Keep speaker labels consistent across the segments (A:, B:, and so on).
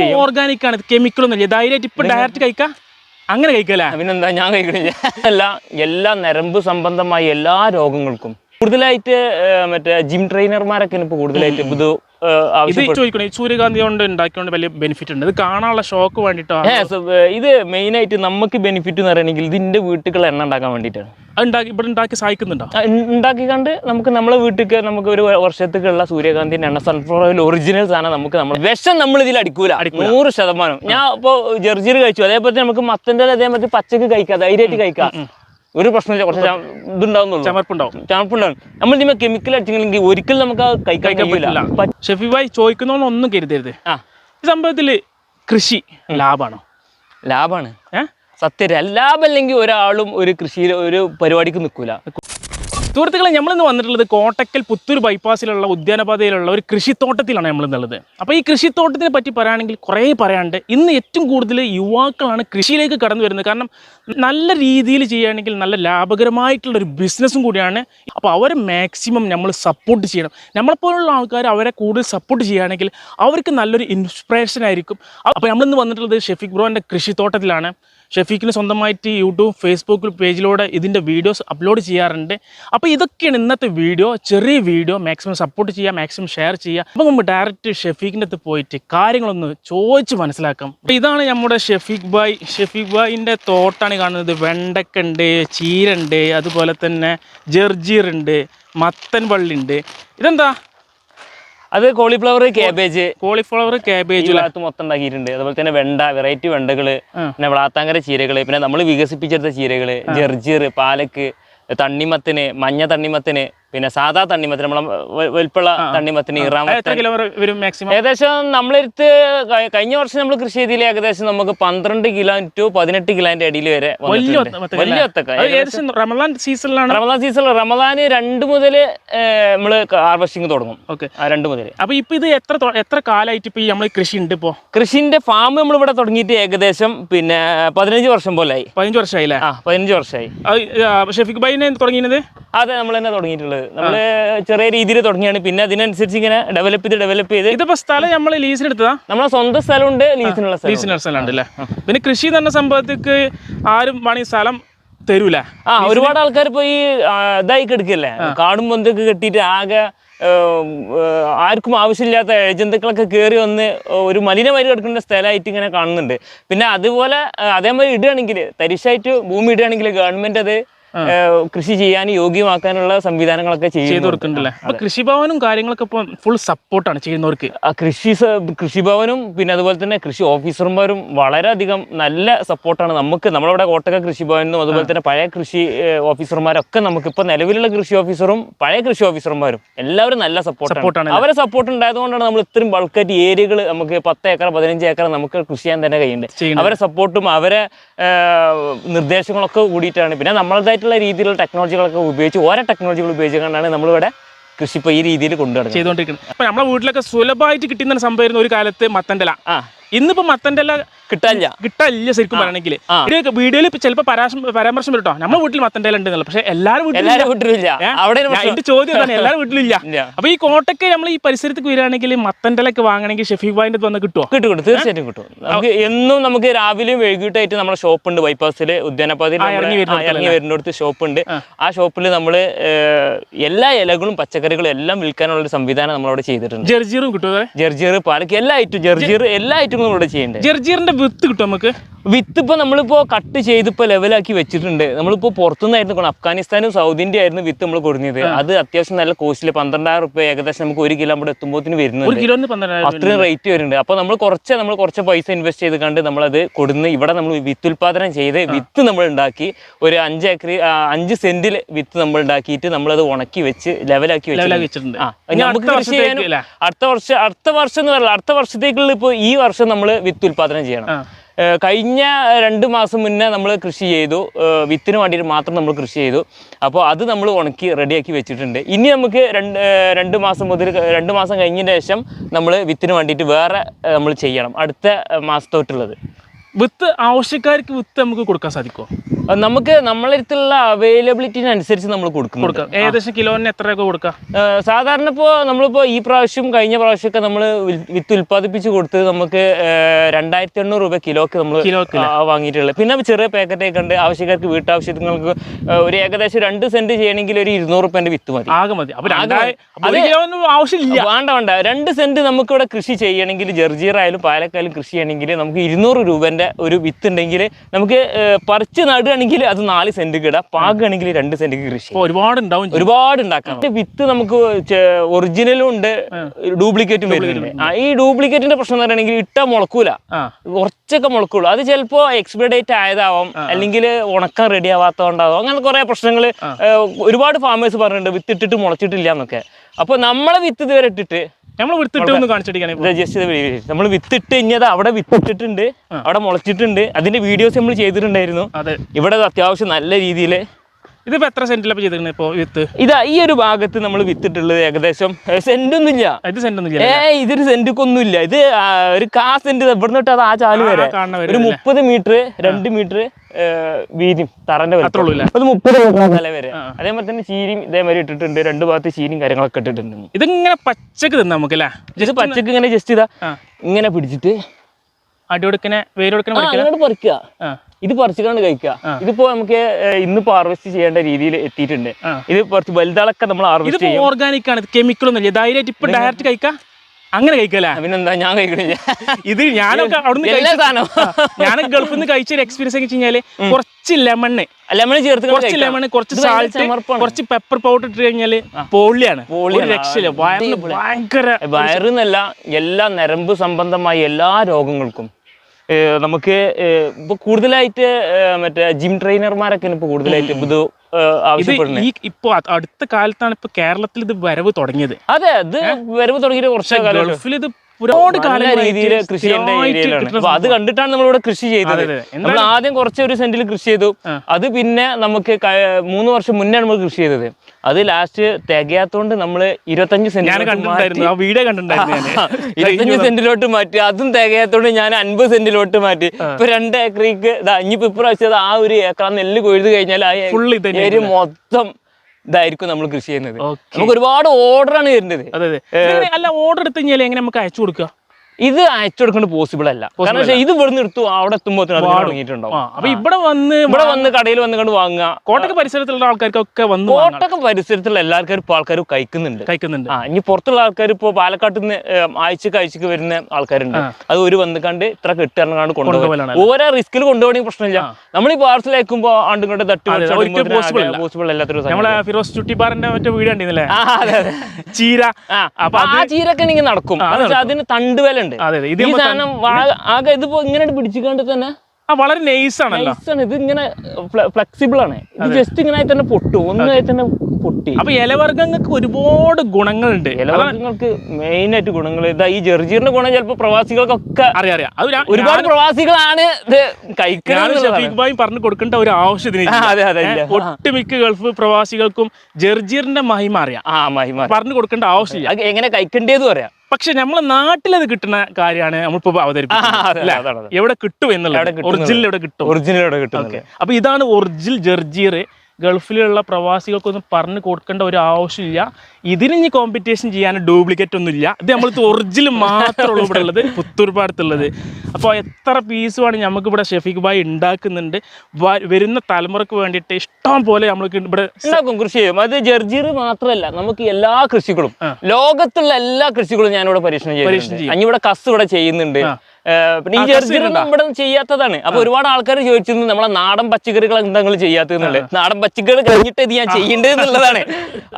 A: ചെയ്യും.
B: ഓർഗാനിക് ആണ്. കെമിക്കൽ ഒന്നും ഇല്ല. ധൈര്യമായിട്ട് ഇപ്പൊ ഡയറക്റ്റ് കഴിക്കാം? അങ്ങനെ കഴിക്കല്ലേ?
A: പിന്നെന്താ ഞാൻ കഴിക്കണില്ല. അല്ല എല്ലാ നരമ്പ് സംബന്ധമായ എല്ലാ രോഗങ്ങൾക്കും കൂടുതലായിട്ട് മറ്റേ ജിം ട്രെയിനർമാരൊക്കെ ഇപ്പോൾ കൂടുതലായിട്ട് ഇത്
B: ഇത്
A: മെയിൻ
B: ആയിട്ട് ഈ സൂര്യകാന്തി കൊണ്ട് ഉണ്ടാക്കിയോണ്ട് വലിയ ബെനിഫിറ്റ് ഉണ്ട്. ഇത് കാണാനുള്ള ഷോക്ക്
A: ഇത് മെയിനായിട്ട് നമുക്ക് ബെനിഫിറ്റ് എന്ന് പറയണമെങ്കിൽ ഇതിന്റെ വീട്ടുകൾ എണ്ണ ഉണ്ടാക്കാൻ വേണ്ടിയിട്ടാണ്.
B: അത് ഉണ്ടാക്കി ഇവിടെ ഉണ്ടാക്കി സഹായിക്കുന്നുണ്ടോ
A: ഉണ്ടാക്കി കണ്ട് നമുക്ക് നമ്മളെ വീട്ടിൽ നമുക്ക് ഒരു വർഷത്തേക്കുള്ള സൂര്യകാന്തിന്റെ എണ്ണ സൺഫ്ലവർ ഓയിൽ ഒറിജിനൽ സാധനം നമുക്ക് നമ്മൾ വിഷം നമ്മൾ ഇതിൽ അടിക്കൂല. നൂറ് ശതമാനം. ഞാൻ ഇപ്പോൾ ജർജീർ കഴിച്ചു. അതേപോലെ നമുക്ക് മത്തന്റെ അതേപോലെ പച്ചക്ക് കഴിക്കാം ധൈര്യമായിട്ട് കഴിക്കാം. ഒരു പ്രശ്നമില്ല കുറച്ച് ഇതുണ്ടാവുന്നുള്ളൂ
B: ചമർപ്പുണ്ടാവും.
A: ചാണപ്പുണ്ടാവും നമ്മൾ ഇതിമേ കെമിക്കൽ അടിച്ചെങ്കിൽ ഒരിക്കലും നമുക്ക് കഴിക്കാൻ
B: പറ്റില്ല. ഷെഫി ഭായ് ചോദിക്കുന്നൊന്നും കരുതരുത്.
A: ആ.
B: ഈ സംഭവത്തിൽ കൃഷി ലാഭാണോ?
A: ലാഭാണ്.
B: ഏഹ്
A: സത്യം ലാഭമല്ലെങ്കിൽ ഒരാളും ഒരു കൃഷിയിൽ ഒരു പരിപാടിക്ക് നിൽക്കൂല
B: സുഹൃത്തുക്കളെ നമ്മളിന്ന് വന്നിട്ടുള്ളത് കോട്ടക്കൽ പുത്തൂർ ബൈപ്പാസിലുള്ള ഉദ്യാനപാതയിലുള്ള ഒരു കൃഷിത്തോട്ടത്തിലാണ് നമ്മൾ എന്നുള്ളത് അപ്പോൾ ഈ കൃഷിത്തോട്ടത്തിനെ പറ്റി പറയുകയാണെങ്കിൽ കുറേ പറയാണ്ട് ഇന്ന് ഏറ്റവും കൂടുതൽ യുവാക്കളാണ് കൃഷിയിലേക്ക് കടന്നു വരുന്നത്. കാരണം നല്ല രീതിയിൽ ചെയ്യുകയാണെങ്കിൽ നല്ല ലാഭകരമായിട്ടുള്ള ഒരു ബിസിനസ്സും കൂടിയാണ്. അപ്പോൾ അവരെ മാക്സിമം നമ്മൾ സപ്പോർട്ട് ചെയ്യണം. നമ്മളെപ്പോലുള്ള ആൾക്കാർ അവരെ കൂടുതൽ സപ്പോർട്ട് ചെയ്യുകയാണെങ്കിൽ അവർക്ക് നല്ലൊരു ഇൻസ്പിറേഷൻ ആയിരിക്കും. അപ്പോൾ നമ്മളിന്ന് വന്നിട്ടുള്ളത് ഷെഫിക് ബ്രോന്റെ കൃഷിത്തോട്ടത്തിലാണ്. ഷെഫീഖിന് സ്വന്തമായിട്ട് യൂട്യൂബ് ഫേസ്ബുക്ക് പേജിലൂടെ ഇതിന്റെ വീഡിയോസ് അപ്ലോഡ് ചെയ്യാറുണ്ട്. അപ്പോൾ ഇതൊക്കെയാണ് ഇന്നത്തെ വീഡിയോ. ചെറിയ വീഡിയോ മാക്സിമം സപ്പോർട്ട് ചെയ്യുക മാക്സിമം ഷെയർ ചെയ്യുക. അപ്പോൾ നമ്മൾ ഡയറക്റ്റ് ഷെഫീഖിന്റെ അടുത്ത് പോയിട്ട് കാര്യങ്ങളൊന്ന് ചോദിച്ച് മനസ്സിലാക്കാം. അപ്പോൾ ഇതാണ് നമ്മുടെ ഷെഫീഖ് ബായ് ഷെഫീഖ് ബായിന്റെ തോട്ടാണ് കാണുന്നത്. വെണ്ടക്ക ഉണ്ട് ചീര ഉണ്ട് അതുപോലെ തന്നെ ജെർജീർ ഉണ്ട് മത്തൻ വള്ളിയുണ്ട് ഇതെന്താ?
A: അത് കോളിഫ്ലവർ കാബേജ്
B: കോളിഫ്ലവർ കാബേജ്
A: ഭാഗത്ത് മൊത്തം ഉണ്ടാക്കിയിട്ടുണ്ട്. അതുപോലെ തന്നെ വെണ്ട വെറൈറ്റി
B: വെണ്ടകൾ
A: പിന്നെ വളാത്താങ്കര ചീരകൾ പിന്നെ നമ്മൾ വികസിപ്പിച്ചെടുത്ത ചീരകൾ ജർജീർ പാലക്ക് തണ്ണിമത്തിന് മഞ്ഞ തണ്ണിമത്തിന് പിന്നെ സാധാ തണ്ണിമത്തിന് നമ്മളെ വലുപ്പുള്ള തണ്ണിമത്തിന്
B: മാക്സിമം
A: ഏകദേശം നമ്മളെടുത്ത് കഴിഞ്ഞ വർഷം നമ്മൾ കൃഷി ചെയ്തതിൽ ഏകദേശം നമുക്ക് പന്ത്രണ്ട് കിലോ ടു പതിനെട്ട് കിലോന്റെ അടിയിൽ വരെ
B: വലിയ റമദാൻ സീസണിലാണ്
A: റമദാൻ സീസണിൽ റമദാന് രണ്ട് മുതൽ നമ്മൾ ഹാർവസ്റ്റിംഗ് തുടങ്ങും. രണ്ട് മുതൽ
B: അപ്പൊ ഇപ്പൊ ഇത് എത്ര എത്ര കാലമായിട്ട് ഇപ്പൊ നമ്മൾ കൃഷി ഉണ്ട് ഇപ്പോ?
A: കൃഷിന്റെ ഫാം നമ്മൾ ഇവിടെ തുടങ്ങിയിട്ട് ഏകദേശം പിന്നെ പതിനഞ്ച് വർഷം പോലെ ആയി
B: പതിനഞ്ച് വർഷമായില്ലേ
A: ആ പതിനഞ്ച് വർഷമായി
B: ഷെഫീഖ് ഭായിനെ തുടങ്ങിയത്?
A: അതെ നമ്മൾ തന്നെ തുടങ്ങിയിട്ടുള്ളത്. നമ്മൾ ചെറിയ രീതിയിൽ തുടങ്ങിയാണ്. പിന്നെ അതിനനുസരിച്ച് ഇങ്ങനെ ഡെവലപ്പ് ചെയ്ത് ഡെവലപ്പ് ചെയ്ത്
B: ഇതിപ്പോ സ്ഥലം നമ്മൾ ലീസിന് എടുത്തതാ
A: നമ്മളെ സ്വന്തം സ്ഥലമുണ്ട് ലീസിനുള്ള സ്ഥലം
B: ലീസിന് സ്ഥലം ഉണ്ട് അല്ലേ പിന്നെ കൃഷി എന്ന് പറഞ്ഞ സംഭവത്തേക്ക് ആരും വേണമെങ്കിൽ സ്ഥലം തരൂല.
A: ആ ഒരുപാട് ആൾക്കാർ ഇപ്പൊ ഈ ഇതായി കെടുക്കല്ലേ? കാടും പൊന്തൊക്കെ കെട്ടിയിട്ട് ആകെ ആർക്കും ആവശ്യമില്ലാത്ത ജന്തുക്കളൊക്കെ കയറി വന്ന് ഒരു മലിനമായിട്ട് കിടക്കുന്ന സ്ഥലമായിട്ട് ഇങ്ങനെ കാണുന്നുണ്ട്. പിന്നെ അതുപോലെ അതേമാതിരി ഇടുകയാണെങ്കിൽ തരിശായിട്ട് ഭൂമി ഇടുകയാണെങ്കിൽ ഗവൺമെന്റ് അത് കൃഷി ചെയ്യാൻ യോഗ്യമാക്കാനുള്ള സംവിധാനങ്ങളൊക്കെ
B: ചെയ്ത് കൊടുക്കുന്നുണ്ടല്ലേ? കൃഷിഭവനും കാര്യങ്ങളൊക്കെ ഇപ്പൊ ഫുൾ സപ്പോർട്ടാണ് ചെയ്യുന്നവർക്ക്.
A: കൃഷി കൃഷിഭവനും പിന്നെ അതുപോലെ തന്നെ കൃഷി ഓഫീസർമാരും വളരെയധികം നല്ല സപ്പോർട്ടാണ് നമുക്ക്. നമ്മളിവിടെ കോട്ടക കൃഷിഭവനും അതുപോലെ തന്നെ പഴയ കൃഷി ഓഫീസർമാരൊക്കെ നമുക്ക് ഇപ്പൊ നിലവിലുള്ള കൃഷി ഓഫീസറും പഴയ കൃഷി ഓഫീസർമാരും എല്ലാവരും നല്ല സപ്പോർട്ടാണ് അവരെ സപ്പോർട്ട് ഉണ്ടായതുകൊണ്ടാണ് നമ്മൾ ഇത്രയും ബൾക്കായിട്ട് ഏരിയകൾ നമുക്ക് പത്ത് ഏക്കർ പതിനഞ്ച് ഏക്കർ നമുക്ക് കൃഷി ചെയ്യാൻ തന്നെ കഴിയുന്നുണ്ട്. അവരെ സപ്പോർട്ടും അവരെ നിർദ്ദേശങ്ങളൊക്കെ കൂടിയിട്ടാണ്. പിന്നെ നമ്മളതായിട്ടുള്ള രീതിയിലുള്ള ടെക്നോളജികളൊക്കെ ഉപയോഗിച്ച് ഓരോ ടെക്നോളജികൾ ഉപയോഗിച്ചുകൊണ്ടാണ് നമ്മളിവിടെ കൃഷി ഇപ്പോൾ ഈ രീതിയിൽ കൊണ്ടുവരുന്നത്
B: ചെയ്തുകൊണ്ടിരിക്കുന്നത്. അപ്പോൾ നമ്മുടെ വീട്ടിലൊക്കെ സുലഭമായിട്ട് കിട്ടുന്ന സംഭവമായിരുന്നു ഒരു കാലത്ത് മത്തന്റെ
A: ആ.
B: ഇന്നിപ്പോ മത്തന്റെ
A: കിട്ടാനില്ല.
B: കിട്ടില്ല ശരിക്കും പറയണെങ്കിൽ
A: ആ.
B: വീഡിയോയിൽ ചിലപ്പോൾ പരാമർശം കേട്ടോ നമ്മുടെ വീട്ടിൽ മത്തന്റെ ഉണ്ട് പക്ഷെ എല്ലാവരും വീട്ടിലും
A: വീട്ടിലില്ല അവിടെ
B: എന്റെ ചോദ്യം തന്നെ എല്ലാവരും വീട്ടിലില്ല. അപ്പൊ ഈ കോട്ടയ്ക്ക് നമ്മൾ ഈ പരിസരത്തേക്ക് വരികയാണെങ്കിൽ മത്തന്റെലൊക്കെ വാങ്ങണമെങ്കിൽ ഷെഫീഖ് ഭായിന്റെ വന്ന് കിട്ടുമോ
A: കിട്ടും കിട്ടും. തീർച്ചയായിട്ടും കിട്ടും. നമുക്ക് എന്നും നമുക്ക് രാവിലെയും വൈകിട്ടായിട്ട് നമ്മുടെ ഷോപ്പ് ഉണ്ട് ബൈപ്പാസിൽ ഉദ്യാനപാതയിൽ
B: ആ, ഇറങ്ങി വരുന്നിടത്ത്
A: ഷോപ്പ് ഉണ്ട് ആ ഷോപ്പിൽ നമ്മൾ എല്ലാ ഇലകളും പച്ചക്കറികളും എല്ലാം വിൽക്കാനുള്ള ഒരു സംവിധാനം നമ്മളവിടെ ചെയ്തിട്ടുണ്ട്.
B: ജർജീറും കിട്ടും
A: ജർജീർ പാലക്ക് എല്ലാ ഐറ്റം ജർജീർ എല്ലാ ഐറ്റങ്ങളും ഇവിടെ ചെയ്യേണ്ടത്
B: ജർജീറിന്റെ വിത്ത് കിട്ടും നമുക്ക്?
A: വിത്ത് ഇപ്പോൾ നമ്മളിപ്പോൾ കട്ട് ചെയ്ത് ഇപ്പോൾ ലെവലാക്കി വെച്ചിട്ടുണ്ട്. നമ്മളിപ്പോൾ പുറത്തുനിന്നായിരുന്നു കൊണ്ട് അഫ്ഗാനിസ്ഥാനും സൗദി ഇന്ത്യ ആയിരുന്നു വിത്ത് നമ്മൾ കൊടുക്കുന്നത് അത് അത്യാവശ്യം നല്ല കോസ്റ്റിൽ പന്ത്രണ്ടായിരം റുപ്യ ഏകദേശം നമുക്ക് ഒരു കിലോ അവിടെ എത്തുമ്പോഴത്തിന്
B: ഒരു
A: വരുന്നുണ്ട് അത്രയും റേറ്റ് വരുന്നുണ്ട്. അപ്പോൾ നമ്മൾ കുറച്ച് നമ്മൾ കുറച്ച് പൈസ ഇൻവെസ്റ്റ് ചെയ്ത് കണ്ട് നമ്മളത് കൊടുന്ന് ഇവിടെ നമ്മൾ വിത്ത് ഉൽപാദനം ചെയ്ത് വിത്ത് നമ്മൾ ഉണ്ടാക്കി ഒരു അഞ്ച് ഏക്കർ അഞ്ച് സെന്റിൽ വിത്ത് നമ്മൾ ഉണ്ടാക്കിയിട്ട് നമ്മളത് ഉണക്കി വെച്ച് ലെവലാക്കി വെച്ചിട്ടുണ്ട്. നമുക്ക്
B: അടുത്ത
A: കൃഷി ചെയ്യാനും അടുത്ത വർഷം അടുത്ത വർഷം എന്ന് പറയുന്നത് അടുത്ത വർഷത്തേക്കുള്ള ഇപ്പോൾ ഈ വർഷം നമ്മൾ വിത്ത് ഉൽപാദനം ചെയ്യണം. കഴിഞ്ഞ രണ്ട് മാസം മുന്നേ നമ്മൾ കൃഷി ചെയ്തു. വിത്തിന് വേണ്ടിയിട്ട് മാത്രം നമ്മൾ കൃഷി ചെയ്തു. അപ്പോൾ അത് നമ്മൾ ഉണക്കി റെഡിയാക്കി വെച്ചിട്ടുണ്ട്. ഇനി നമുക്ക് രണ്ട് രണ്ട് മാസം മുതൽ രണ്ട് മാസം കഴിഞ്ഞതിന് ശേഷം നമ്മൾ വിത്തിന് വേണ്ടിയിട്ട് വേറെ നമ്മൾ ചെയ്യണം. അടുത്ത മാസത്തോട്ടുള്ളത്.
B: വിത്ത് ആവശ്യക്കാർക്ക് വിത്ത് നമുക്ക് കൊടുക്കാൻ സാധിക്കുമോ
A: നമുക്ക് നമ്മളെ അടുത്തുള്ള അവൈലബിലിറ്റിനനുസരിച്ച് നമ്മൾ
B: കൊടുക്കും. ഏകദേശം കിലോന് എത്രയൊക്കെ കൊടുക്കാം?
A: ഏഹ് സാധാരണ ഇപ്പോൾ നമ്മളിപ്പോൾ ഈ പ്രാവശ്യം കഴിഞ്ഞ പ്രാവശ്യമൊക്കെ നമ്മൾ വിത്ത് ഉൽപ്പാദിപ്പിച്ച് കൊടുത്ത് നമുക്ക് രണ്ടായിരത്തി എണ്ണൂറ് രൂപ കിലോക്ക് നമ്മൾ വാങ്ങിയിട്ടുള്ളത്. പിന്നെ ചെറിയ പാക്കറ്റൊക്കെ ഉണ്ട്. ആവശ്യക്കാർക്ക് വീട്ടാവശ്യങ്ങൾക്ക് ഒരു ഏകദേശം രണ്ട് സെന്റ് ചെയ്യണമെങ്കിൽ ഒരു ഇരുന്നൂറ് റുപ്യന്റെ വിത്ത് മതി.
B: ആകെ മതി. ആവശ്യമില്ല.
A: വേണ്ട വേണ്ട. രണ്ട് സെന്റ് നമുക്ക് ഇവിടെ കൃഷി ചെയ്യണമെങ്കിൽ ജർജീറായാലും പാലക്കായാലും കൃഷി ചെയ്യണമെങ്കിൽ നമുക്ക് ഇരുന്നൂറ് രൂപന്റെ ഒരു വിത്ത് ഉണ്ടെങ്കിൽ നമുക്ക് പറിച്ച് പറിച്ച് നടുകയാണെങ്കിൽ അത് നാല് സെന്റ് കിടാം പാകാണെങ്കിൽ രണ്ട് സെന്റ് കൃഷി
B: ഒരുപാട് ഉണ്ടാവും
A: ഒരുപാട് ഉണ്ടാക്കാം. വിത്ത് നമുക്ക് ഒറിജിനലും ഉണ്ട് ഡ്യൂപ്ലിക്കേറ്റും വരുന്നുണ്ട്. ഈ ഡ്യൂപ്ലിക്കേറ്റിന്റെ പ്രശ്നം എന്ന് പറയുകയാണെങ്കിൽ ഇട്ട മുളക്കൂല. കുറച്ചൊക്കെ മുളക്കുള്ളൂ. അത് ചിലപ്പോ എക്സ്പയർ ഡേറ്റ് ആയതാവാം അല്ലെങ്കിൽ ഉണക്കാൻ റെഡി ആവാത്തതുകൊണ്ടാവാം. അങ്ങനെ കുറെ പ്രശ്നങ്ങൾ ഒരുപാട് ഫാമേഴ്സ് പറഞ്ഞിട്ടുണ്ട് വിത്ത് ഇട്ടിട്ട് മുളച്ചിട്ടില്ല എന്നൊക്കെ. അപ്പൊ നമ്മളെ വിത്ത് ഇതുവരെ ഇട്ടിട്ട്
B: നമ്മൾ വിത്തിട്ട് ഒന്ന് കാണിച്ചിട്ടിരിക്കാണ്
A: ജസ്റ്റ് നമ്മൾ വിത്തിട്ട് ഇട്ട് കഴിഞ്ഞത് അവിടെ വിത്തിട്ടിട്ടുണ്ട് അവിടെ മുളച്ചിട്ടുണ്ട്. അതിന്റെ വീഡിയോസ് നമ്മൾ ചെയ്തിട്ടുണ്ടായിരുന്നു.
B: അതെ.
A: ഇവിടെ അത്യാവശ്യം നല്ല രീതിയിൽ
B: ഇതിപ്പോ എത്ര സെന്റിലപ്പോ ചെയ്തിരുന്നത് ഇപ്പോ വിത്ത്?
A: ഇതാ ഈ ഒരു ഭാഗത്ത് നമ്മൾ വിത്തിട്ടുള്ളത് ഏകദേശം സെന്റ് ഒന്നുമില്ല
B: ഇത് സെന്റ് ഒന്നും ഇല്ല
A: ഏ ഇതൊരു സെന്റിക്കൊന്നുമില്ല ഇത് ഒരു കാ സെന്റ് ഇവിടുന്ന് നിന്നിട്ട് അത് ആ ചാൽ വരെ. ഒരു മുപ്പത് മീറ്റർ രണ്ട് മീറ്റർ വീതിയും തറന്റെ? അത് മുപ്പത് വരെ. അതേപോലെ തന്നെ ചീരിയും ഇതേമാതിരി ഇട്ടിട്ടുണ്ട്. രണ്ട് ഭാഗത്ത് ചീരിയും കാര്യങ്ങളൊക്കെ ഇട്ടിട്ടുണ്ട്.
B: ഇതിങ്ങനെ പച്ചക്ക് തിന്നാ നമുക്ക് അല്ലേ?
A: ഇത് പച്ചക്ക് ഇങ്ങനെ ജസ്റ്റ് ഇതാ. ഇങ്ങനെ പിടിച്ചിട്ട്
B: അടിയൊടുക്കനെ വേരൊടുക്കനെ
A: പറിക്കുക. ഇത് പറിച്ചുകൊണ്ട് കഴിക്കുക. ഇതിപ്പോ നമുക്ക് ഇന്നിപ്പോ ഹാർവെസ്റ്റ് ചെയ്യേണ്ട രീതിയിൽ എത്തിയിട്ടുണ്ട്. ഇത് കുറച്ച് വലുതാളൊക്കെ നമ്മൾ ഹാർവെസ്റ്റ്
B: ഓർഗാനിക് ആണ്. കെമിക്കൽ ഒന്നും ഇല്ല ധൈര്യമായിട്ട് ഇപ്പൊ ഡയറക്റ്റ് കഴിക്കാം? അങ്ങനെ കഴിക്കല്ലേ?
A: പിന്നെന്താ? ഞാൻ കഴിക്കണില്ല.
B: ഇത് ഞാനൊക്കെ അവിടുന്ന്. ആ, ഗൾഫിൽ നിന്ന് കഴിച്ച ഒരു എക്സ്പീരിയൻസ് എന്ന് വെച്ച് കഴിഞ്ഞാൽ കുറച്ച് ലെമണ്
A: ലെമൺ ചേർത്ത്
B: കുറച്ച് ലെമൺ കുറച്ച് സാൾട്ട് കുറച്ച് പെപ്പർ പൗഡർ ഇട്ട് കഴിഞ്ഞാൽ
A: പോളിയാണ്.
B: രക്ഷയില്ല. വയറിന് ഭയങ്കര
A: വയറെന്നല്ല എല്ലാ നരമ്പ് സംബന്ധമായ എല്ലാ രോഗങ്ങൾക്കും. നമുക്ക് ഇപ്പൊ കൂടുതലായിട്ട് മറ്റേ ജിം ട്രെയിനർമാരൊക്കെ ഇപ്പൊ കൂടുതലായിട്ട് ഇത് ആവശ്യപ്പെടുന്നത്
B: ഈ ഇപ്പൊ അടുത്ത കാലത്താണ് ഇപ്പൊ കേരളത്തിൽ ഇത് വരവ് തുടങ്ങിയത്.
A: അതെ അത് വരവ് തുടങ്ങിയിട്ട് കുറച്ച്
B: ഗൾഫിൽ ഇത്
A: രീതിയിൽ കൃഷി ചെയ്യേണ്ട ഏരിയയിലാണ്. അപ്പൊ അത് കണ്ടിട്ടാണ് നമ്മളിവിടെ കൃഷി ചെയ്തത്. നമ്മൾ ആദ്യം കുറച്ച് ഒരു സെന്റിൽ കൃഷി ചെയ്തു. അത് പിന്നെ നമുക്ക് മൂന്ന് വർഷം മുന്നേ നമ്മൾ കൃഷി ചെയ്തത്. അത് ലാസ്റ്റ് തികയാത്തോണ്ട് നമ്മൾ ഇരുപത്തഞ്ച് ഇരുപത്തഞ്ച് സെന്റിലോട്ട് മാറ്റി. അതും തികയാത്തോണ്ട് ഞാൻ അൻപത് സെന്റിലോട്ട് മാറ്റി. ഇപ്പൊ രണ്ട് ഏക്കറിക്ക് ഇനിയിപ്പോ ഇപ്രാവശ്യം ആ ഒരു ഏക്കറ നെല്ല് കൊഴുത് കഴിഞ്ഞാൽ ആ മൊത്തം ഇതായിരിക്കും നമ്മൾ കൃഷി ചെയ്യുന്നത്. നമുക്ക് ഒരുപാട് ഓർഡർ ആണ് വരുന്നത്.
B: അതെ അതെ. ഇതിന് അല്ല ഓർഡർ എടുത്തു കഴിഞ്ഞാൽ എങ്ങനെ നമുക്ക് അയച്ചു കൊടുക്കുക?
A: ഇത് അയച്ചു കൊടുക്കേണ്ട പോസിബിൾ അല്ല. കാരണം വെച്ചാൽ ഇത് ഇവിടുന്ന് എടുത്തു അവിടെ എത്തുമ്പോൾ തുടങ്ങിയിട്ടുണ്ടാവും
B: അപ്പൊ ഇവിടെ വന്ന്
A: ഇവിടെ വന്ന് കടയിൽ വന്ന് കണ്ട് വാങ്ങുക.
B: കോട്ടക്ക് പരിസരത്തുള്ള ആൾക്കാർക്കൊക്കെ വന്ന്.
A: കോട്ടക്കം പരിസരത്തുള്ള എല്ലാവർക്കും ഇപ്പൊ ആൾക്കാർ കഴിക്കുന്നുണ്ട്.
B: കഴിക്കുന്നുണ്ട്.
A: ആ ഇനി പുറത്തുള്ള ആൾക്കാർ ഇപ്പോൾ പാലക്കാട്ടിൽ നിന്ന് അയച്ച് ആഴ്ചക്ക് വരുന്ന ആൾക്കാരുണ്ട്. അത് ഒരു വന്ന് കണ്ട് ഇത്ര കിട്ടുകയാണ്
B: കൊണ്ടുപോകാൻ
A: ഓരോ റിസ്കിൽ കൊണ്ടുപോകണമെങ്കിൽ പ്രശ്നമില്ല. നമ്മൾ ഈ പാർസൽ അയക്കുമ്പോൾ ആണ്ടും കൊണ്ട് തട്ടി. പോസിബിൾ അല്ലാത്തൊരു.
B: നമ്മളെ ഫിറോസ് ചുട്ടിപ്പാറിന്റെ മറ്റേ ഉണ്ടെന്നില്ലേ
A: അതെ.
B: ചീര.
A: ആ, അപ്പൊ ആ ചീരൊക്കെ എനിക്ക് നടക്കും. അതിന് തണ്ട് വില ഉണ്ട്.
B: അതെ ഇത്
A: ഈ സാധനം ആകെ ഇതിപ്പോ ഇങ്ങനെ പിടിച്ചിക്കാണ്ട് തന്നെ
B: ആ വളരെ നൈസ് ആണല്ലോ
A: ഇത് ഇങ്ങനെ ഫ്ലെക്സിബിൾ ആണ്. ഇത് ജസ്റ്റ് ഇങ്ങനെ തന്നെ പൊട്ടും. ഒന്നായി തന്നെ പൊട്ടി.
B: അപ്പൊ ഇലവർഗങ്ങൾക്ക് ഒരുപാട് ഗുണങ്ങളുണ്ട്.
A: ഇലവർഗങ്ങൾക്ക് മെയിൻ ആയിട്ട് ഗുണങ്ങൾ. ഇതാ ഈ ജെർജീറിന്റെ ഗുണം ചിലപ്പോ പ്രവാസികൾക്കൊക്കെ
B: അറിയാം അറിയാം.
A: ഒരുപാട് പ്രവാസികളാണ് ഇത് കഴിക്കുന്നത്
B: പറഞ്ഞു കൊടുക്കേണ്ട ഒരു ആവശ്യത്തിന്. ഒട്ടുമിക്ക ഗൾഫ് പ്രവാസികൾക്കും ജർജീറിന്റെ മഹിമ അറിയാം.
A: ആ മഹിമ
B: പറഞ്ഞു കൊടുക്കേണ്ട ആവശ്യമില്ല
A: എങ്ങനെ കഴിക്കേണ്ടതെന്ന് പറയാം.
B: പക്ഷെ നമ്മളെ നാട്ടിലത് കിട്ടുന്ന കാര്യമാണ് നമ്മളിപ്പോ അവതരിപ്പിക്കുന്നത്. എവിടെ കിട്ടും
A: എവിടെ
B: എന്നുള്ളത്
A: കിട്ടും
B: ഒറിജിനൽ എവിടെ കിട്ടും
A: ഒറിജിനൽ ഇവിടെ
B: കിട്ടും അപ്പൊ ഇതാണ് ഒറിജിനൽ ജർജീർ ഗൾഫിലുള്ള പ്രവാസികൾക്കൊന്നും പറഞ്ഞു കൊടുക്കേണ്ട ഒരു ആവശ്യമില്ല. ഇതിന് ഇനി കോമ്പറ്റീഷൻ ചെയ്യാൻ ഡ്യൂപ്ലിക്കേറ്റ് ഒന്നും ഇല്ല. ഇത് നമ്മൾ ഒറിജിനൽ മാത്രമേ ഉള്ളൂ ഇവിടെ ഉള്ളത്. പുത്തൂർപ്പാടത്തുള്ളത് അപ്പോൾ എത്ര പീസുമാണ് നമുക്ക് ഇവിടെ ഷെഫീഖ് ഭായി ഉണ്ടാക്കുന്നുണ്ട്. വരുന്ന തലമുറയ്ക്ക് വേണ്ടിയിട്ട് ഇഷ്ടം പോലെ നമ്മൾക്ക് ഇവിടെ
A: ഉണ്ടാക്കും കൃഷി ചെയ്യും. അത് ജർജീർ മാത്രമല്ല നമുക്ക് എല്ലാ കൃഷികളും. ലോകത്തുള്ള എല്ലാ കൃഷികളും ഞാനിവിടെ പരീക്ഷണം
B: ചെയ്യും.
A: അഞ്ഞ് ഇവിടെ കസ് ഇവിടെ ചെയ്യുന്നുണ്ട്. പിന്നെ ഈ ജർജീർ ഇവിടെ ചെയ്യാത്തതാണ്. അപ്പൊ ഒരുപാട് ആൾക്കാർ ചോദിച്ചിരുന്നു നമ്മളെ നാടൻ പച്ചക്കറികൾ എന്താ ചെയ്യാത്തതെന്നുള്ളത് നാടൻ പച്ചക്കറികൾ കഴിഞ്ഞിട്ട് ഇത് ഞാൻ ചെയ്യേണ്ടത് എന്നുള്ളതാണ്.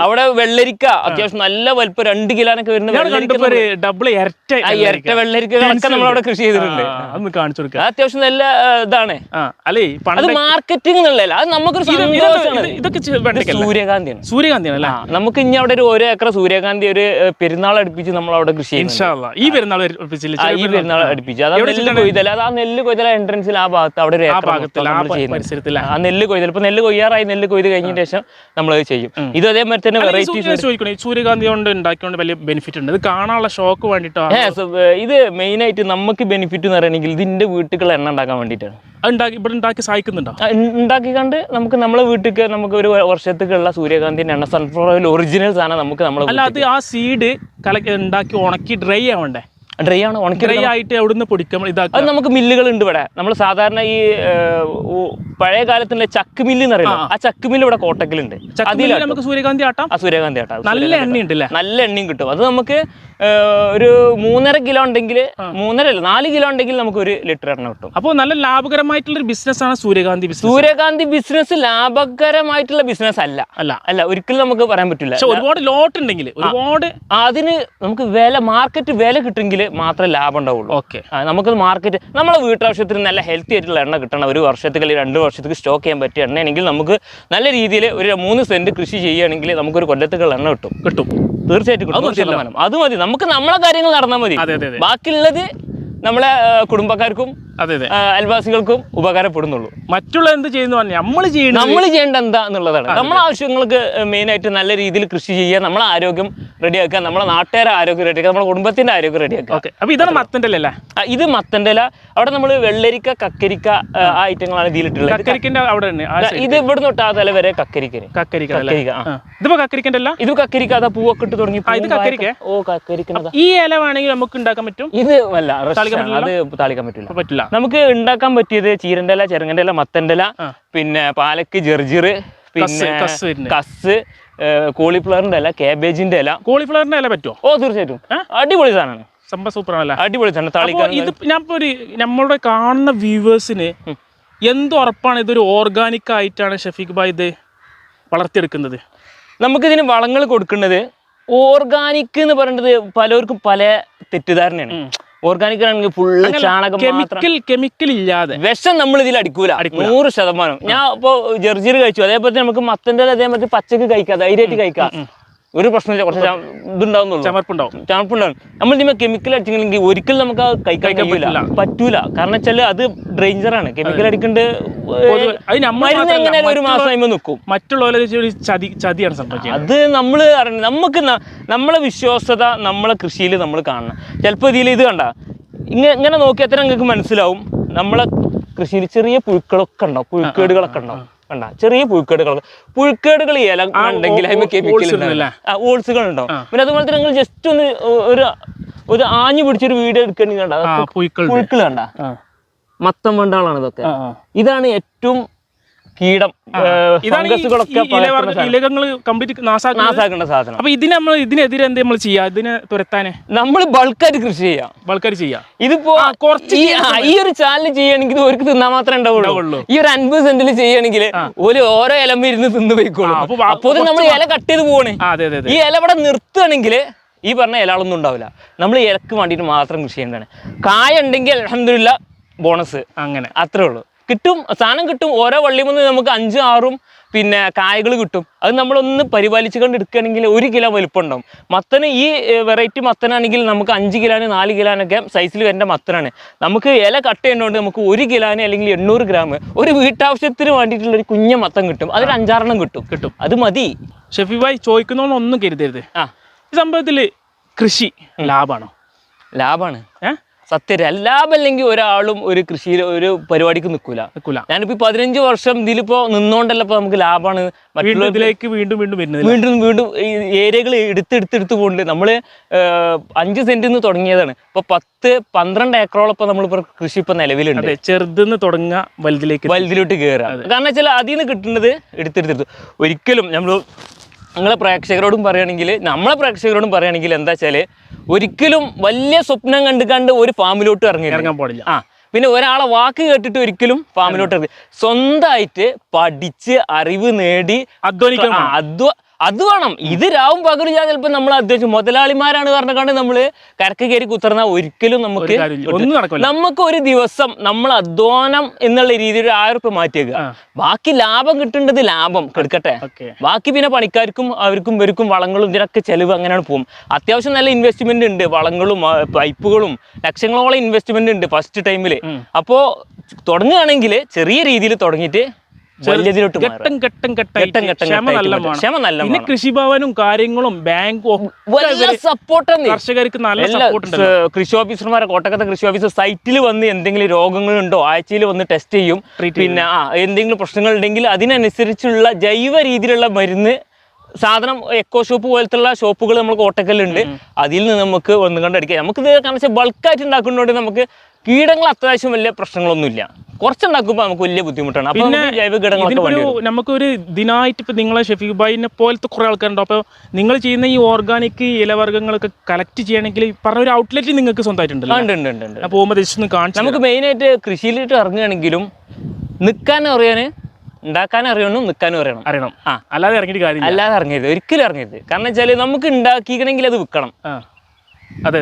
A: അവിടെ വെള്ളരിക്ക അത്യാവശ്യം നല്ല വലുപ്പം രണ്ട് കിലോനൊക്കെ വരുന്ന
B: ഡബിൾ ഇരട്ട
A: ഇരട്ട വെള്ളരിക്കകളൊക്കെ നമ്മളവിടെ കൃഷി ചെയ്തിട്ടുണ്ട്.
B: കാണിച്ചു കൊടുക്കുക
A: അത്യാവശ്യം നല്ല ഇതാണ്.
B: അല്ലേ
A: അത് മാർക്കറ്റിംഗ് എന്നുള്ളതല്ല അത് നമുക്കൊരു
B: ഇതൊക്കെ
A: സൂര്യകാന്തിയാണ്.
B: സൂര്യകാന്തിയാണ് അല്ലേ
A: നമുക്ക് ഇനി അവിടെ ഒരു ഓരോ ഏക്കർ സൂര്യകാന്തി ഒരു പെരുന്നാൾ അടുപ്പിച്ച് നമ്മൾ അവിടെ കൃഷി
B: ഈ പെരുന്നാൾ
A: ഈ പെരുന്നാൾ അടുപ്പിച്ച്. വെച്ചു അത് ആ നെല്ല് കൊയ്തല. അത് ആ നെല്ല് കൊയ്തൽ എൻട്രൻസിൽ ആ ഭാഗത്ത്. അവിടെ ഒരു
B: പരിസരത്തിൽ
A: ആ നെല്ല് കൊയ്തൽ ഇപ്പൊ നെല്ല് കൊയ്യാറായി. നെല്ല് കൊയ്ത് കഴിഞ്ഞതിന് ശേഷം നമ്മൾ അത് ചെയ്യും ഇത് അതേമാതിരി തന്നെ വെറൈറ്റി
B: ചോദിക്കണേ സൂര്യകാന്തി കൊണ്ട് ഉണ്ടാക്കിയോണ്ട് വലിയ ബെനിഫിറ്റ് ഉണ്ട്. ഇത് കാണാനുള്ള ഷോക്ക് വേണ്ടിയിട്ടാണ്
A: ഇത് മെയിൻ ആയിട്ട് നമുക്ക് ബെനിഫിറ്റ് എന്ന് പറയണമെങ്കിൽ ഇതിന്റെ വീട്ടുകൾ എണ്ണ ഉണ്ടാക്കാൻ വേണ്ടിയിട്ടാണ്.
B: ഉണ്ടാക്കി ഇവിടെ ഉണ്ടാക്കി സഹായിക്കുന്നുണ്ടോ?
A: ആ, ഉൺ- നമുക്ക് നമ്മളെ വീട്ടിലേക്ക് നമുക്ക് ഒരു വർഷത്തേക്കുള്ള സൂര്യകാന്തിന്റെ എണ്ണ സൺഫ്ലവർ ഓയിൽ ഒറിജിനൽ സാധനം നമുക്ക് നമ്മൾ
B: അല്ല അത് ആ സീഡ് കലക്കി ഉണ്ടാക്കി ഉണക്കി ഡ്രൈ ആവണ്ടേ?
A: ഡ്രൈ ആണ് ഉണക്കി
B: ഡ്രൈ ആയിട്ട് അവിടുന്ന് പൊടിക്കാൻ ഇതാക്കുക?
A: അത് നമുക്ക് മില്ലുകൾ ഉണ്ട് ഇവിടെ. നമ്മൾ സാധാരണ ഈ പഴയ കാലത്തിന്റെ ചക്ക് മില്ല് എന്ന് പറയുന്നത് ആ. ചക്ക് മില്ല് ഇവിടെ കോട്ടക്കിലുണ്ട്.
B: അതിൽ നമുക്ക് സൂര്യകാന്തി ആട്ടാം?
A: ആ സൂര്യകാന്തി ആട്ടാം.
B: നല്ല എണ്ണ അല്ലേ
A: നല്ല എണ്ണയും കിട്ടും. അത് നമുക്ക് ഒരു മൂന്നര കിലോ ഉണ്ടെങ്കിൽ മൂന്നര അല്ല നാല് കിലോ ഉണ്ടെങ്കിൽ നമുക്ക് ഒരു ലിറ്റർ എണ്ണ കിട്ടും.
B: അപ്പോൾ നല്ല ലാഭകരമായിട്ടുള്ള ഒരു ബിസിനസ് ആണ് സൂര്യകാന്തി ബിസിനസ്
A: സൂര്യകാന്തി ബിസിനസ് ലാഭകരമായിട്ടുള്ള ബിസിനസ് അല്ല.
B: അല്ല.
A: അല്ല ഒരിക്കലും നമുക്ക് പറയാൻ പറ്റില്ല.
B: ഒരുപാട് ലോട്ട് ഉണ്ടെങ്കിൽ ഒരുപാട്
A: അതിന് നമുക്ക് വില മാർക്കറ്റ് വില കിട്ടുമെങ്കിൽ മാത്രമേ ലാഭം ഉണ്ടാവുള്ളൂ.
B: ഓക്കെ.
A: നമുക്ക് മാർക്കറ്റ് നമ്മളെ വീട്ടാവശ്യത്തിന് നല്ല ഹെൽത്തി ആയിട്ടുള്ള എണ്ണ കിട്ടണം. ഒരു വർഷത്തേക്ക് അല്ലെങ്കിൽ രണ്ട് വർഷത്തേക്ക് സ്റ്റോക്ക് ചെയ്യാൻ പറ്റിയ എണ്ണയാണെങ്കിൽ നമുക്ക് നല്ല രീതിയിൽ ഒരു മൂന്ന് സെന്റ് കൃഷി ചെയ്യുകയാണെങ്കിൽ നമുക്കൊരു കൊല്ലത്തേക്കുള്ള എണ്ണ കിട്ടും.
B: കിട്ടും.
A: തീർച്ചയായിട്ടും ശതമാനം. അത് മതി. നമുക്ക് നമ്മളെ കാര്യങ്ങൾ നടന്നാൽ മതി. ബാക്കിയുള്ളത് നമ്മളെ കുടുംബക്കാർക്കും
B: അതെ അതെ.
A: അയൽവാസികൾക്കും ഉപകാരപ്പെടുന്നുള്ളൂ.
B: മറ്റുള്ള എന്ത് ചെയ്യുന്നു? പറഞ്ഞാൽ നമ്മൾ ചെയ്യണം
A: നമ്മൾ ചെയ്യേണ്ട എന്താ എന്നുള്ളതാണ്. നമ്മളെ ആവശ്യങ്ങൾക്ക് മെയിൻ ആയിട്ട് നല്ല രീതിയിൽ കൃഷി ചെയ്യുക നമ്മളെ ആരോഗ്യം റെഡിയാക്കുക നമ്മളെ നാട്ടുകാരെ ആരോഗ്യം റെഡിയാക്കുക നമ്മുടെ കുടുംബത്തിന്റെ ആരോഗ്യം റെഡിയാക്കുക.
B: ഓക്കെ. അപ്പൊ ഇതാണ് മത്തന്റെ അല്ലേ?
A: ഇത് മത്തന്റെ ഇല അവിടെ നമ്മൾ വെള്ളരിക്ക കക്കരിക്ക ആ, ഐറ്റങ്ങളാണ് ഇതിലിട്ടുള്ളത്.
B: അവിടെ
A: ഇത് ഇവിടെ തൊട്ട് ആ തല വരെ കക്കരിക്കന്.
B: കക്കരിക്ക
A: കക്കരിക്ക.
B: ഇതിപ്പോ അല്ല?
A: ഇത് കക്കരിക്ക അതാ പൂവൊക്കെ ഇട്ട് തുടങ്ങി.
B: ഇത് കക്കരിക്ക?
A: ഓ കക്കരിക്കണതാ.
B: ഈ ഇല വേണമെങ്കിൽ നമുക്ക് ഉണ്ടാക്കാൻ പറ്റും?
A: ഇത് അല്ല അത് താളിക്കാൻ പറ്റില്ല.
B: പറ്റില്ല.
A: നമുക്ക് ഉണ്ടാക്കാൻ പറ്റിയത് ചീരന്റെ ഇല ചെറുങ്ങന്റെ ഇല മത്തന്റെ ഇല പിന്നെ പാലക്ക് ജെർജിറ് പിന്നെ
B: കസ്
A: കോളിഫ്ലവറിന്റെ ഇല കാബേജിന്റെ ഇല.
B: കോളിഫ്ലവറിന്റെ ഇല പറ്റുമോ
A: ഓ തീർച്ചയായിട്ടും. അടിപൊളി സാധനമാണ്.
B: സംഭവം സൂപ്പർ ആണല്ലേ
A: അടിപൊളി സാധനം. താളിക്കാൻ
B: ഇത് ഞാൻ ഒരു നമ്മളുടെ കാണുന്ന വ്യൂവേഴ്സിന് എന്ത് ഉറപ്പാണ് ഇതൊരു ഓർഗാനിക് ആയിട്ടാണ് ഷഫീഖ് ഭായ് ഇത് വളർത്തിയെടുക്കുന്നത്?
A: നമുക്കിതിന് വളങ്ങൾ കൊടുക്കുന്നത് ഓർഗാനിക് എന്ന് പറയുന്നത് പലർക്കും പല തെറ്റിദ്ധാരണയാണ്. ഓർഗാനിക് ആണെങ്കിൽ ഫുള്ള് ചാണകം
B: കെമിക്കൽ കെമിക്കൽ ഇല്ലാതെ.
A: വിഷം നമ്മൾ ഇതിൽ അടിക്കൂല. നൂറ് ശതമാനം. ഞാൻ ഇപ്പൊ ജർജിർ കഴിച്ചു. അതേപോലെ നമുക്ക് മത്തന്റെ അതേപോലെ പച്ചക്ക് കഴിക്കാം. ധൈര്യമായിട്ട് കഴിക്കാം. ഒരു പ്രശ്നമില്ല. കുറച്ച് ഇതുണ്ടാവുന്നുള്ളൂ.
B: ചമർപ്പുണ്ടാവും.
A: ചമർപ്പുണ്ടാവും. നമ്മൾ ഇതിന് കെമിക്കൽ അടിച്ചില്ലെങ്കിൽ ഒരിക്കലും നമുക്ക് കൈ കഴിക്കാൻ പറ്റില്ല. പറ്റൂല. കാരണം വെച്ചാൽ അത് ഡേഞ്ചറാണ് കെമിക്കൽ അടിക്കേണ്ട ഒരു മാസം നിൽക്കും.
B: മറ്റുള്ളവരെ ചതി ചതിയാണ് സംഭവിച്ചത്
A: അത് നമ്മൾ നമുക്ക് നമ്മളെ വിശ്വാസത നമ്മളെ കൃഷിയിൽ നമ്മൾ കാണണം. ചിലപ്പോൾ ഇതിൽ ഇത് കണ്ട ഇങ്ങനെ ഇങ്ങനെ നോക്കിയാൽ തന്നെ നിങ്ങൾക്ക് മനസ്സിലാവും. നമ്മളെ കൃഷിയിൽ ചെറിയ പുഴുക്കളൊക്കെ ഉണ്ടാവും. പുഴുക്കേടുകളൊക്കെ ഉണ്ടാവും. കണ്ട. ചെറിയ പുഴുക്കേടുകൾ. പുഴുക്കേടുകൾ ഇല ഉണ്ടെങ്കിൽ അതിന് കെമിക്കൽ? ഓൾസുകൾ ഉണ്ടാവും. പിന്നെ അതുപോലെ തന്നെ നിങ്ങൾ ജസ്റ്റ് ഒന്ന് ഒരു ഒരു ആഞ്ഞു പിടിച്ചൊരു വീഡിയോ എടുക്കണമെങ്കിൽ കണ്ട.
B: പുഴുക്കൾ
A: കണ്ട. മത്തം വണ്ടാളാണ് ഇതൊക്കെ. ഇതാണ് ഏറ്റവും കീടം
B: കംപ്ലീറ്റ്
A: നാസാക്കേണ്ട സാധനം.
B: അപ്പൊ ഇതിന് നമ്മൾ ഇതിനെതിരെ എന്ത് നമ്മൾ ചെയ്യാ? ഇതിനെ തുരത്താന്?
A: നമ്മൾ ബൾക്കായിട്ട് കൃഷി ചെയ്യാം.
B: ബൾക്കായിട്ട് ചെയ്യാം?
A: ഇതിപ്പോ
B: കുറച്ച്
A: ഈ ഒരു ചാനൽ ചെയ്യണമെങ്കിൽ ഒരു തിന്നാൻ മാത്രമേ ഉണ്ടാവുള്ളൂ. ഈ ഒരു അൻപത് സെന്റിൽ ചെയ്യണമെങ്കിൽ ഒരു ഓരോ ഇലം ഇരുന്ന് തിന്ന് പോയിക്കോളൂ.
B: ആ, അപ്പൊ വാ-
A: അപ്പൊ നമ്മൾ ഇല കട്ട് ചെയ്ത്
B: അതെ
A: ഈ ഇല ഇവിടെ നിർത്തുകയാണെങ്കിൽ ഈ പറഞ്ഞ ഇലകളൊന്നും ഉണ്ടാവില്ല. നമ്മൾ ഇലക്ക് വേണ്ടിയിട്ട് മാത്രം കൃഷി ചെയ്യേണ്ടതാണ്. കായ ഉണ്ടെങ്കിൽ അലഹമില്ല ബോണസ്
B: അങ്ങനെ.
A: അത്രേ ഉള്ളൂ. കിട്ടും സാധനം കിട്ടും ഓരോ വള്ളിമുന്ന് നമുക്ക് അഞ്ചും ആറും പിന്നെ കായകൾ കിട്ടും. അത് നമ്മളൊന്ന് പരിപാലിച്ച് കൊണ്ട് എടുക്കുകയാണെങ്കിൽ ഒരു കിലോ വലുപ്പം ഉണ്ടാവും മത്തന് ഈ വെറൈറ്റി മത്തനാണെങ്കിൽ നമുക്ക് അഞ്ച് കിലോന് നാല് കിലോനൊക്കെ സൈസിൽ വരേണ്ട മത്തനാണ്. നമുക്ക് ഇല കട്ട് ചെയ്യുന്നതുകൊണ്ട് നമുക്ക് ഒരു കിലോന് അല്ലെങ്കിൽ എണ്ണൂറ് ഗ്രാം ഒരു വീട്ടാവശ്യത്തിന് വേണ്ടിയിട്ടുള്ള ഒരു കുഞ്ഞ മത്തം കിട്ടും. അതിൽ അഞ്ചാറെണ്ണം കിട്ടും.
B: കിട്ടും.
A: അത് മതി.
B: ഷെഫി ഭായ് ചോദിക്കുന്നൊന്നും കരുതരുത്.
A: ആ.
B: ഈ സംഭവത്തിൽ കൃഷി ലാഭമാണോ
A: ലാഭമാണ്
B: ഏഹ്
A: സത്യം എല്ലാമല്ലെങ്കിൽ ഒരാളും ഒരു കൃഷിയിൽ ഒരു പരിപാടിക്ക് നിൽക്കൂല.
B: നിൽക്കൂല.
A: ഞാനിപ്പോ പതിനഞ്ച് വർഷം ഇതിലിപ്പോ നിന്നോണ്ടല്ല ഇപ്പൊ നമുക്ക് ലാഭമാണ്
B: മറ്റുള്ളവരിലേക്ക് വീണ്ടും വീണ്ടും വരുന്നത്
A: വീണ്ടും വീണ്ടും ഈ ഏരിയകൾ എടുത്തെടുത്തെടുത്ത് പോകുന്നുണ്ട് നമ്മൾ അഞ്ച് സെന്റിൽ നിന്ന് തുടങ്ങിയതാണ്. ഇപ്പൊ പത്ത് പന്ത്രണ്ട് ഏക്കറോളം ഇപ്പൊ നമ്മളിപ്പോ കൃഷി ഇപ്പൊ നിലവിലുണ്ട്
B: ചെറുതെന്ന് തുടങ്ങുക വലുതിലേക്ക്
A: വലുതിലോട്ട് കയറുക കാരണം വെച്ചാൽ അതിൽ നിന്ന് കിട്ടുന്നത് എടുത്തെടുത്തെടുത്ത്. ഒരിക്കലും നമ്മൾ നിങ്ങളെ പ്രേക്ഷകരോടും പറയുകയാണെങ്കിൽ നമ്മളെ പ്രേക്ഷകരോടും പറയുകയാണെങ്കിൽ എന്താ വെച്ചാൽ ഒരിക്കലും വലിയ സ്വപ്നം കണ്ട് കണ്ട് ഒരു ഫാമിലോട്ട് ഇറങ്ങി
B: ഇറങ്ങാൻ പാടില്ല.
A: ആ പിന്നെ ഒരാളെ വാക്ക് കേട്ടിട്ട് ഒരിക്കലും ഫാമിലോട്ട് ഇറങ്ങി സ്വന്തമായിട്ട് പഠിച്ച് അറിവ് നേടി അധ്വാനിക്കണം അധ്വ അത് വേണം. ഇത് രാവും പകലും ഞാൻ ചിലപ്പോൾ നമ്മൾ അധ്യക്ഷം മുതലാളിമാരാണ് പറഞ്ഞുകൊണ്ട് നമ്മൾ കരക്ക് കയറി കുത്തർന്ന ഒരിക്കലും നമുക്ക് നമുക്ക് ഒരു ദിവസം നമ്മൾ അധ്വാനം എന്നുള്ള രീതിയിൽ ഒരു ആയിരം റുപ്യ മാറ്റിയേക്കുക ബാക്കി ലാഭം കിട്ടേണ്ടത് ലാഭം. കെടുക്കട്ടെ ബാക്കി പിന്നെ പണിക്കാർക്കും അവർക്കും ഇവർക്കും വളങ്ങളും ഇതിനൊക്കെ ചെലവ് അങ്ങനെയാണ് പോകും. അത്യാവശ്യം നല്ല ഇൻവെസ്റ്റ്മെന്റ് ഉണ്ട്. വളങ്ങളും പൈപ്പുകളും ലക്ഷങ്ങളോളം ഇൻവെസ്റ്റ്മെന്റ് ഉണ്ട് ഫസ്റ്റ് ടൈമിൽ
B: ഉം.
A: അപ്പോ തുടങ്ങുകയാണെങ്കിൽ ചെറിയ രീതിയിൽ തുടങ്ങിയിട്ട് വലിയതിലോട്ട്.
B: ഘട്ടം ഘട്ടം
A: ഘട്ടം
B: ഘട്ടം
A: ഘട്ടം
B: ക്ഷമ നല്ല
A: ക്ഷമ നല്ല
B: പിന്നെ കൃഷിഭവനും കാര്യങ്ങളും ബാങ്കും
A: സപ്പോർട്ട്
B: കർഷകർക്ക് നല്ല സപ്പോർട്ട്
A: കൃഷി ഓഫീസർമാരെ കോട്ടക്കത്തെ കൃഷി ഓഫീസർ സൈറ്റിൽ വന്ന് എന്തെങ്കിലും രോഗങ്ങളുണ്ടോ ആഴ്ചയിൽ വന്ന് ടെസ്റ്റ് ചെയ്യും. പിന്നെ ആ എന്തെങ്കിലും പ്രശ്നങ്ങൾ ഉണ്ടെങ്കിൽ അതിനനുസരിച്ചുള്ള ജൈവ രീതിയിലുള്ള മരുന്ന് സാധനം എക്കോ ഷോപ്പ് പോലത്തുള്ള ഷോപ്പുകൾ നമ്മൾ കോട്ടക്കലുണ്ട് അതിൽ നിന്ന് നമുക്ക് ഒന്നും കണ്ടടിക്കാം. നമുക്ക് ഇത് കാരണം വെച്ചാൽ ബൾക്കായിട്ട് ഉണ്ടാക്കുന്നതുകൊണ്ട് നമുക്ക് കീടങ്ങൾ അത്യാവശ്യം വലിയ പ്രശ്നങ്ങളൊന്നുമില്ല. കുറച്ചുണ്ടാക്കുമ്പോൾ നമുക്ക് വലിയ ബുദ്ധിമുട്ടാണ്. അപ്പൊ ജൈവ കീടങ്ങളൊക്കെ.
B: നമുക്കൊരു ദിനായിട്ട് ഇപ്പൊ നിങ്ങളെ ഷെഫീഖ് ഭായിനെ പോലത്തെ കുറെ ആൾക്കാരുണ്ടോ. അപ്പൊ നിങ്ങൾ ചെയ്യുന്ന ഈ ഓർഗാനിക് ഇലവർഗങ്ങളൊക്കെ കളക്ട് ചെയ്യണമെങ്കിൽ പറഞ്ഞ ഒരു ഔട്ട്ലെറ്റ് നിങ്ങൾക്ക് സ്വന്തമായിട്ടുണ്ടല്ലോ.
A: നമുക്ക് ഉണ്ട് ഉണ്ട് ഉണ്ട് ഉണ്ട്.
B: ഞാൻ പോകുമ്പോൾ ജസ്റ്റ് ഒന്ന് കാണിച്ചു
A: നമുക്ക് മെയിനായിട്ട് കൃഷിയിലിട്ട് ഇറങ്ങുകയാണെങ്കിലും നിൽക്കാൻ അറിയാന് ഉണ്ടാക്കാൻ അറിയണം നിൽക്കാനും അറിയണം.
B: അറിയണം.
A: ആ.
B: അല്ലാതെ ഇറങ്ങിയിട്ട് കാര്യം
A: അല്ലാതെ ഇറങ്ങരുത്. ഒരിക്കലും ഇറങ്ങരുത്. കാരണം വെച്ചാൽ നമുക്ക് ഉണ്ടാക്കിക്കണമെങ്കിൽ അത് വിൽക്കണം.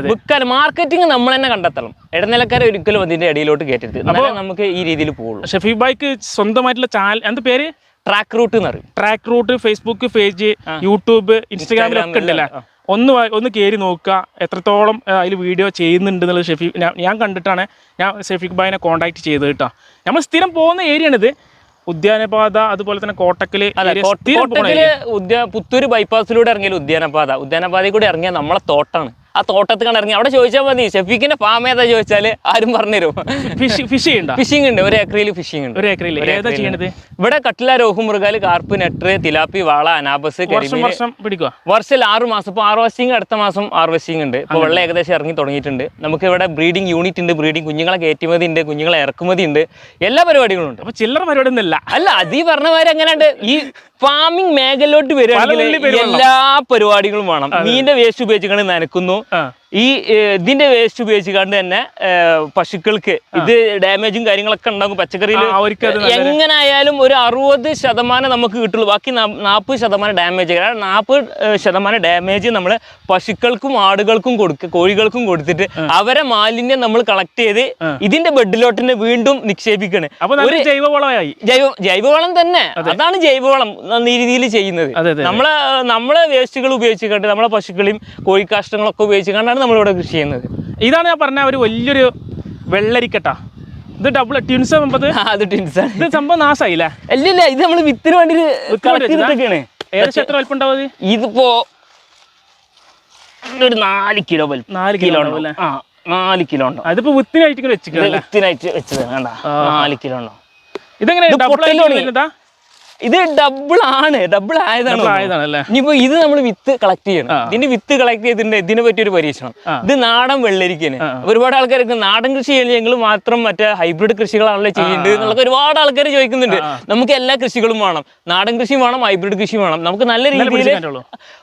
A: വിൽക്കാൻ മാർക്കറ്റിംഗ് നമ്മൾ തന്നെ കണ്ടെത്തണം. ഇടനിലക്കാരെ ഒരിക്കലും അതിന്റെ ഇടയിലോട്ട് കയറ്റരുത് എന്നാലേ നമുക്ക് ഈ രീതിയിൽ പോകുള്ളൂ
B: ഷെഫീഖ് ബൈക്ക് സ്വന്തമായിട്ടുള്ള ചാനൽ എന്താ പേര്?
A: ട്രാക്ക് റൂട്ട് എന്ന് പറയും.
B: Track route Facebook page YouTube ഇൻസ്റ്റാഗ്രാമിലൊക്കെ ഉണ്ടല്ലേ? ഒന്ന് ഒന്ന് കയറി നോക്കുക. എത്രത്തോളം അതിൽ വീഡിയോ ചെയ്യുന്നുണ്ട് എന്നുള്ളത് ഷെഫീഖ് ഞാൻ- കണ്ടിട്ടാണ് ഞാൻ ഷെഫീഖ് ബായിനെ കോൺടാക്ട് ചെയ്തത് കേട്ടോ. നമ്മൾ സ്ഥിരം പോകുന്ന ഏരിയ ആണിത് ഉദ്യാനപാത അതുപോലെ തന്നെ
A: കോട്ടക്കൽ പുത്തൂര് ബൈപ്പാസിലൂടെ ഇറങ്ങിയ ഉദ്യാനപാത. ഉദ്യാനപാതയിൽ കൂടെ ഇറങ്ങിയാൽ നമ്മളെ തോട്ടാണ്. ആ തോട്ടത്ത് കണ്ടിറങ്ങി. അവിടെ ചോദിച്ചാൽ മതി. ഷെഫീഖിന്റെ ഫാം ഏതാ ചോദിച്ചാൽ? ആരും പറഞ്ഞുതരും.
B: ഫിഷ് ഉണ്ട്?
A: ഫിഷിംഗ് ഉണ്ട്. ഒരു ഏക്കറിൽ ഫിഷിംഗ് ഉണ്ട്.
B: ഒരു ഏക്കറിൽ
A: ഒരു
B: ഏതാ ചെയ്യണത്?
A: ഇവിടെ കട്ടില രോഹു മൃഗാൽ കാർപ്പ് നെട്ടറ് തിലാപ്പി വാള അനാബസ്
B: വർഷം പിടിക്കുക
A: വർഷത്തിൽ ആറ് മാസം. ഇപ്പോൾ ഹാർവസ്റ്റിംഗ് അടുത്ത മാസം ഹാർവസ്റ്റിംഗ് ഉണ്ട്. ഇപ്പോൾ വെള്ളം ഏകദേശം ഇറങ്ങി തുടങ്ങിയിട്ടുണ്ട്. നമുക്ക് ഇവിടെ ബ്രീഡിംഗ് യൂണിറ്റ് ഉണ്ട്. ബ്രീഡിംഗ് കുഞ്ഞുങ്ങളെ കയറ്റുമതി ഉണ്ട്. കുഞ്ഞുങ്ങളെ ഇറക്കുമതി ഉണ്ട്. എല്ലാ പരിപാടികളും ഉണ്ട്.
B: അപ്പൊ ചില്ലറ പരിപാടി ഒന്നുമില്ല
A: അല്ല അതീ ഈ പറഞ്ഞ മാതിരി എങ്ങനെയുണ്ട്? ഈ ഫാമിംഗ് മേഖലയിലോട്ട് വരികയാണെങ്കിൽ എല്ലാ പരിപാടികളും വേണം. മീനിന്റെ വേസ്റ്റ് ഉപയോഗിച്ചു നനക്കുന്നു. ഈ ഇതിന്റെ വേസ്റ്റ് ഉപയോഗിച്ചുകൊണ്ട് തന്നെ പശുക്കൾക്ക് ഇത് ഡാമേജും കാര്യങ്ങളൊക്കെ ഉണ്ടാകും. പച്ചക്കറിയിൽ
B: എങ്ങനായാലും
A: എങ്ങനെ ആയാലും ഒരു അറുപത് ശതമാനം നമുക്ക് കിട്ടുള്ളൂ. ബാക്കി നാൽപ്പത് ശതമാനം ഡാമേജ് കാരണം നാൽപ്പത് ശതമാനം ഡാമേജ് നമ്മൾ പശുക്കൾക്കും ആടുകൾക്കും കൊടുക്കുക കോഴികൾക്കും കൊടുത്തിട്ട് അവരെ മാലിന്യം നമ്മൾ കളക്ട് ചെയ്ത് ഇതിന്റെ ബെഡിലോട്ടിനെ വീണ്ടും നിക്ഷേപിക്കണേ.
B: ഒരു ജൈവവളമായി.
A: ജൈവ ജൈവവളം തന്നെ. അതാണ് ജൈവവളം നല്ല രീതിയിൽ ചെയ്യുന്നത്. നമ്മളെ നമ്മളെ വേസ്റ്റുകൾ ഉപയോഗിച്ചുകൊണ്ട് നമ്മളെ പശുക്കളെയും കോഴിക്കാഷ്ടങ്ങളൊക്കെ ഉപയോഗിച്ചുകൊണ്ടാണ് നമ്മളിവിടെ കൃഷി ചെയ്യുന്നത്.
B: ഇതാണ് ഞാൻ പറഞ്ഞ ഒരു വലിയൊരു വെള്ളരിക്കട്ട. ഇത് ഡബിൾ
A: ട്വിൻസ് അത് ടിൻസാണ്
B: ഇത് സംഭവം നാശായില്ലേ?
A: അല്ലല്ല ഇത് നമ്മൾ വിത്തിന് വേണ്ടി
B: ഏകദേശം എത്ര വലിപ്പം ഉണ്ടാവും ഇത്?
A: ഇതിപ്പോ ഒരു നാല് കിലോ വലിപ്പം
B: നാല് കിലോ ഉണ്ടാവും
A: ഉണ്ടോ? ആ നാല് കിലോ ഉണ്ടോ?
B: അതിപ്പോ വിത്തിനായിട്ട് വെച്ചിട്ടുണ്ട്
A: വിത്തിനായിട്ട് വെച്ചത് വേണ്ട നാല് കിലോ ഉണ്ടോ?
B: ഇതെങ്ങനെ
A: ഇത്
B: ഡബിൾ
A: ആണ് ഡബിൾ ആയതാണ്
B: ആയതാണല്ലേ?
A: ഇനിയിപ്പോ ഇത് നമ്മൾ വിത്ത് കളക്ട് ചെയ്യണം. ഇതിന്റെ വിത്ത് കളക്ട് ചെയ്തിട്ടുണ്ട് ഇതിനെ പറ്റി ഒരു പരീക്ഷണം. ഇത് നാടൻ വെള്ളരിക്കന് ഒരുപാട് ആൾക്കാർക്ക് നാടൻ കൃഷി ചെയ്യെങ്കിൽ മാത്രം മറ്റേ ഹൈബ്രിഡ് കൃഷികളാണല്ലോ ചെയ്യേണ്ടത് എന്നുള്ള ഒരുപാട് ആൾക്കാർ ചോദിക്കുന്നുണ്ട്. നമുക്ക് എല്ലാ കൃഷികളും വേണം. നാടൻ കൃഷി വേണം ഹൈബ്രിഡ് കൃഷി വേണം. നമുക്ക് നല്ല രീതിയിൽ.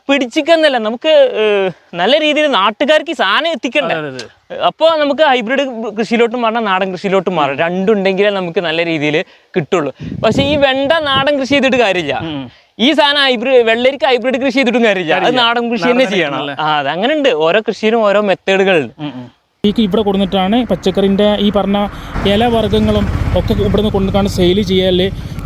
A: പിടിച്ചിക്കുന്നല്ല നമുക്ക് നല്ല രീതിയിൽ നാട്ടുകാർക്ക് ഈ സാധനം എത്തിക്കണ്ടേ? അപ്പോൾ നമുക്ക് ഹൈബ്രിഡ് കൃഷിയിലോട്ടും മാറണം നാടൻ കൃഷിയിലോട്ടും മാറണം. രണ്ടുണ്ടെങ്കിലേ നമുക്ക് നല്ല രീതിയിൽ കിട്ടുള്ളൂ. പക്ഷെ ഈ വെണ്ട നാടൻ കൃഷി ചെയ്തിട്ട് കാര്യമില്ല. ഈ സാധനം ഹൈബ്രിഡ് വെള്ളരിക്ക് ഹൈബ്രിഡ് കൃഷി ചെയ്തിട്ടും കാര്യമില്ല. അത് നാടൻ കൃഷി തന്നെ ചെയ്യണം. ആ അത് അങ്ങനെ ഉണ്ട് ഓരോ കൃഷിയിലും ഓരോ മെത്തേഡുകളുണ്ട്
B: ഈ ഇവിടെ കൊടുത്തിട്ടാണ് പച്ചക്കറിന്റെ ഈ പറഞ്ഞ ഇലവർഗങ്ങളും ഒക്കെ ഇവിടുന്ന് കൊണ്ടുക്കാണ് സെയിൽ ചെയ്യൽ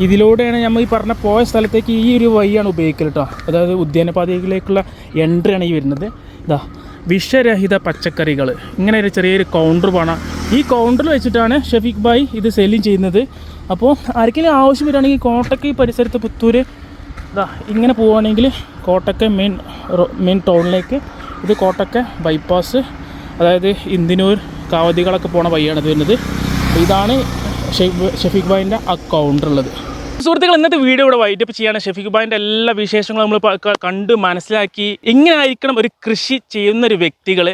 B: ഇതിലൂടെയാണ് നമ്മൾ ഈ പറഞ്ഞ പോയ സ്ഥലത്തേക്ക് ഈ ഒരു വഴിയാണ് ഉപയോഗിക്കൽ കേട്ടോ അതായത് ഉദ്യാനപാതയിലേക്കുള്ള എൻട്രി ആണ് ഈ വരുന്നത്. ഇതാ വിഷരഹിത പച്ചക്കറികൾ. ഇങ്ങനെ ഒരു ചെറിയൊരു കൗണ്ടർ വേണം. ഈ കൗണ്ടറിൽ വെച്ചിട്ടാണ് ഷഫീഖ് ഭായ് ഇത് സെല്ലിങ് ചെയ്യുന്നത്. അപ്പോൾ ആർക്കെങ്കിലും ആവശ്യം വരികയാണെങ്കിൽ കോട്ടയ്ക്ക് ഈ പരിസരത്ത് പുത്തൂര് ഇതാ ഇങ്ങനെ പോവുകയാണെങ്കിൽ കോട്ടക്ക മെയിൻ മെയിൻ ടൗണിലേക്ക് ഇത് കോട്ടക്ക ബൈപ്പാസ് അതായത് ഇന്ദിനൂർ കാവതികളൊക്കെ പോണ വഴിയാണ് ഇത് വരുന്നത്. ഇതാണ് ഷെഫീഖ് ഭായിന്റെ ആ കൗണ്ടർ ഉള്ളത് സുഹൃത്തുക്കൾ ഇന്നത്തെ വീഡിയോ ഇവിടെ വൈറ്റപ്പ് ചെയ്യാണ്. ഷഫീഖ് ഭായിന്റെ എല്ലാ വിശേഷങ്ങളും നമ്മൾ കണ്ട് മനസ്സിലാക്കി. ഇങ്ങനെ ആയിരിക്കണം ഒരു കൃഷി ചെയ്യുന്ന ഒരു വ്യക്തികൾ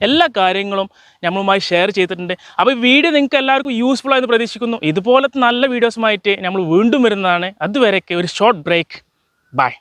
B: എല്ലാ കാര്യങ്ങളും നമ്മളുമായി ഷെയർ ചെയ്തിട്ടുണ്ട്. അപ്പോൾ ഈ വീഡിയോ നിങ്ങൾക്ക് എല്ലാവർക്കും യൂസ്ഫുൾ ആയെന്ന് പ്രതീക്ഷിക്കുന്നു. ഇതുപോലത്തെ നല്ല വീഡിയോസുമായിട്ട് നമ്മൾ വീണ്ടും വരുന്നതാണ്. അതുവരെയൊക്കെ ഒരു ഷോർട്ട് ബ്രേക്ക് ബൈ